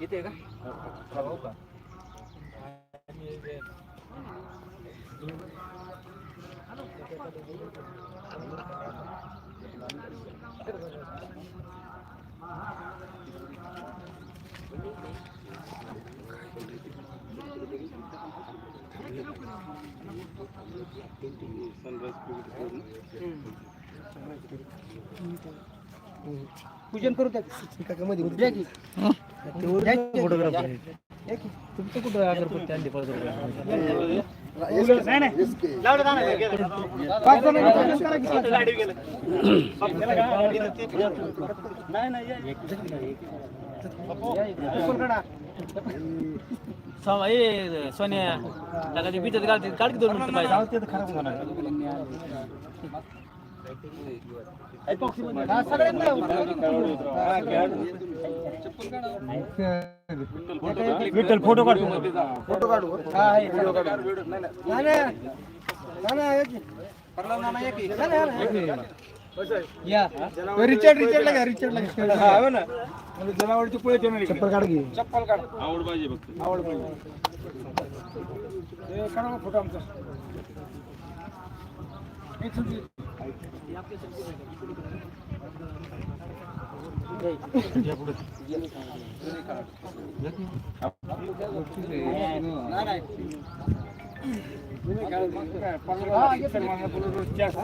येते का हो का पूजन करू द्या. की. तुमचं कुठं अगरबत्ती आणली? पाच रुपये. नाही नाही. लावलं का नाही? पाच जणांनी पूजन करा की. नाही या. ए सोन्या त्याला ते बिचत काढते काढ की दोन मिनिटं पाहिजे हा, सगळ्यात नाही. विठ्ठल फोटो काढ. फोटो काढू हा रिचर्ड रिचर्डला घ्या. हा, हो ना. जनावरची पुळे चप्पल काढ घे चप्पल काढ. आवड पाहिजे फक्त. आवड पाहिजे. हे काढा फोटो आमचा. हे तुझी. जास्त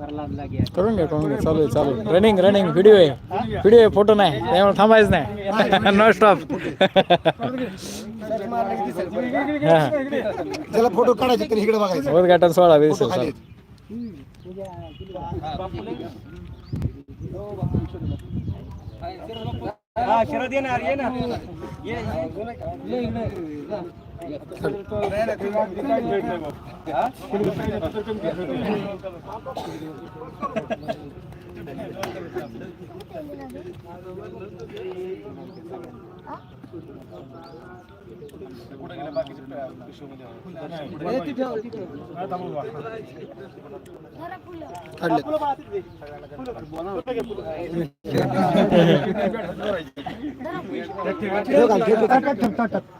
करून घ्या करून घ्या. चालू आहे चालू आहे रनिंग रनिंग व्हिडिओ आहे. व्हिडिओ आहे फोटो नाही. त्यामुळे थांबायचं नाही. नो स्टॉप त्याला फोटो काढायचे तर इकडे बघायचं. उद्घाटन खाली. हा शरद येणार ये ना. ठेव,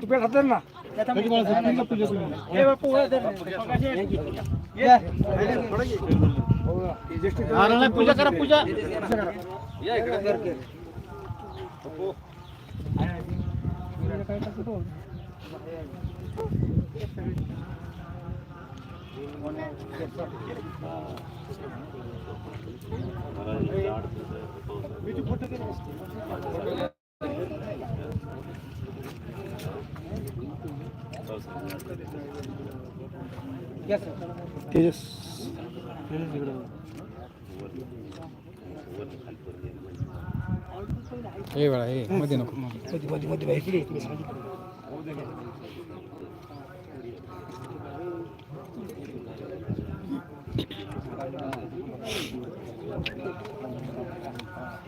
तू बॅट हातात धर ना ए, बापू, वर धर. ये. पूजा करा पूजा तेजस हे बघा हे मध्ये नको मध्ये मध्ये मध्ये बाई, इकडे, इकडे.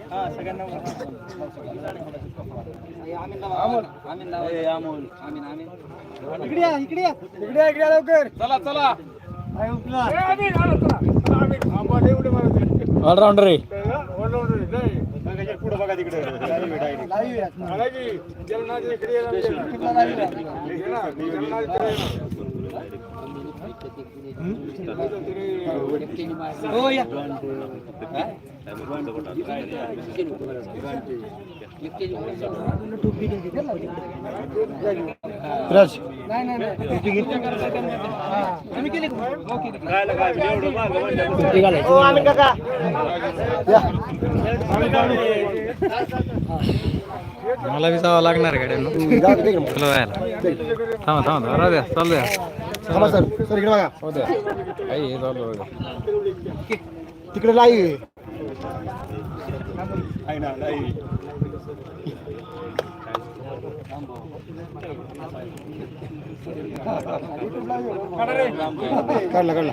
हा, लवकर चला चला ऑलराऊंडर आहे ऑलराऊंडर आहे, लय. इकडे राज. मला बी जावं लागणार जायला. थांबा थांबा. राहू द्या चालू द्या. थांबा सर सर इकडे बघा. हो द्या. काही हे चालू राहू द्या. तिकडे लाईव्ह काढला काढला.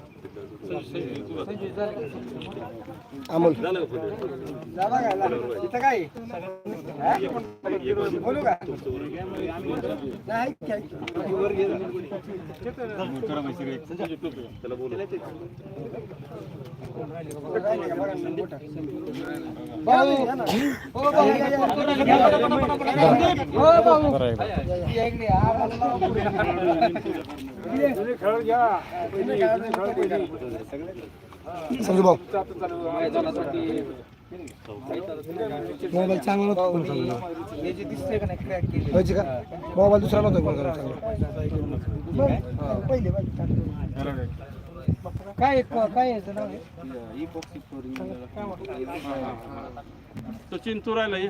अमोल झाला का? झाला. इथं काय? बोलू का नाही, काय? वर गेलं. भाऊ, हो, भाऊ, मोबाईल चांगला नव्हता पण चांगला का व्हायची मोबाईल दुसरा नव्हता पण चांगला पहिले. काय काय सचिन चुरायला ये.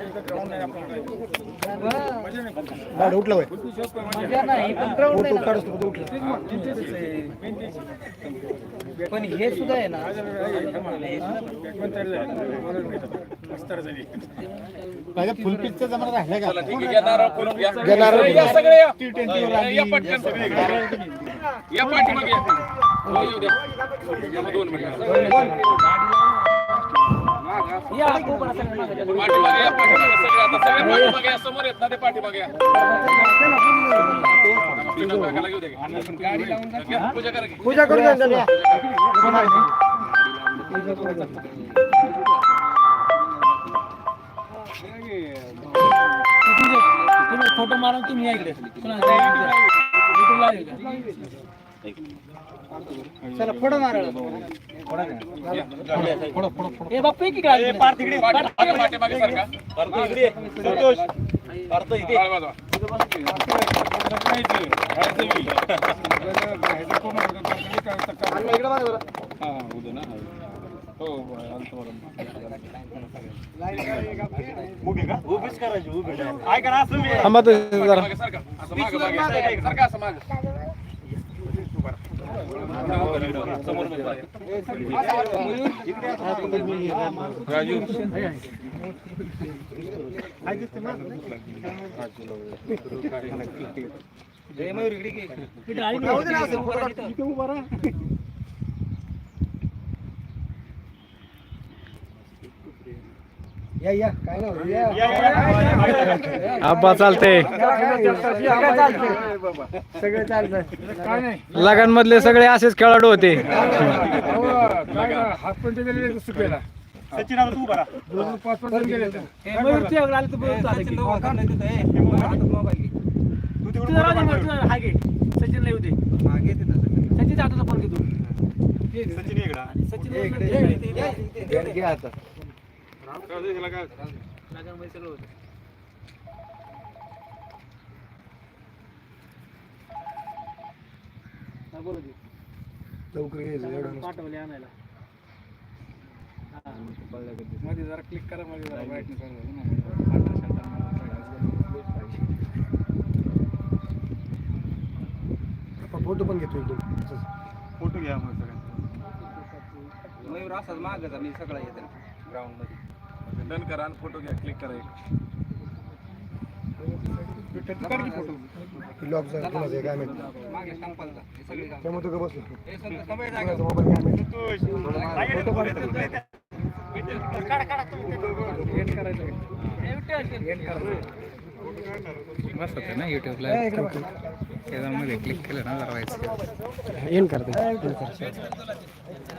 पुढे येत नाही, येत लांबून येत गाडी उठला बाई मजा नाही पण ground उठला पण हे सुद्धा आहे ना घेणार या सगळं मागे. पूजा करू द्या. फोटो मारून तुम्ही या इकडे. चला फोटो मारा. ए बाप्पा एक इकडे पार तिकडे आणि इकडे बघा जरा. थांबा जरा राजू जय मयूर इकडे राहा. आब्बा चालते लगान मधले सगळे असेच खेळाडू होते हो, काय ना, हात पण ते गेले सुकेला दोन पाच पाच जण गेले तर. हे मयूर तुझ्याकडे आलं तर बरं झालं की. हातात मोबाईल घे. तुझा राहू दे मग, तुझा हा घे. सचिनला येऊ दे. सचिनच्या हाताचा फोन घे तू. सचिन लवकर घ्यायचं एवढं पाठवले आणायला हा. मध्ये जरा क्लिक करा मध्ये जरा फोटो पण घेतो. फोटो घ्या मग सगळ्यांचा. मयूर असाच मागचा मी सगळा येते ग्राउंडमध्ये डन करा आणि फोटो घ्या क्लिक करा एक. लॉक झाला कोणाचं आहे काय माहिती. त्यामुळे तो बसलो. फोटो काढतो होते ना युट्यूबला त्याच्यामध्ये क्लिक केलं ना जरा एंड करते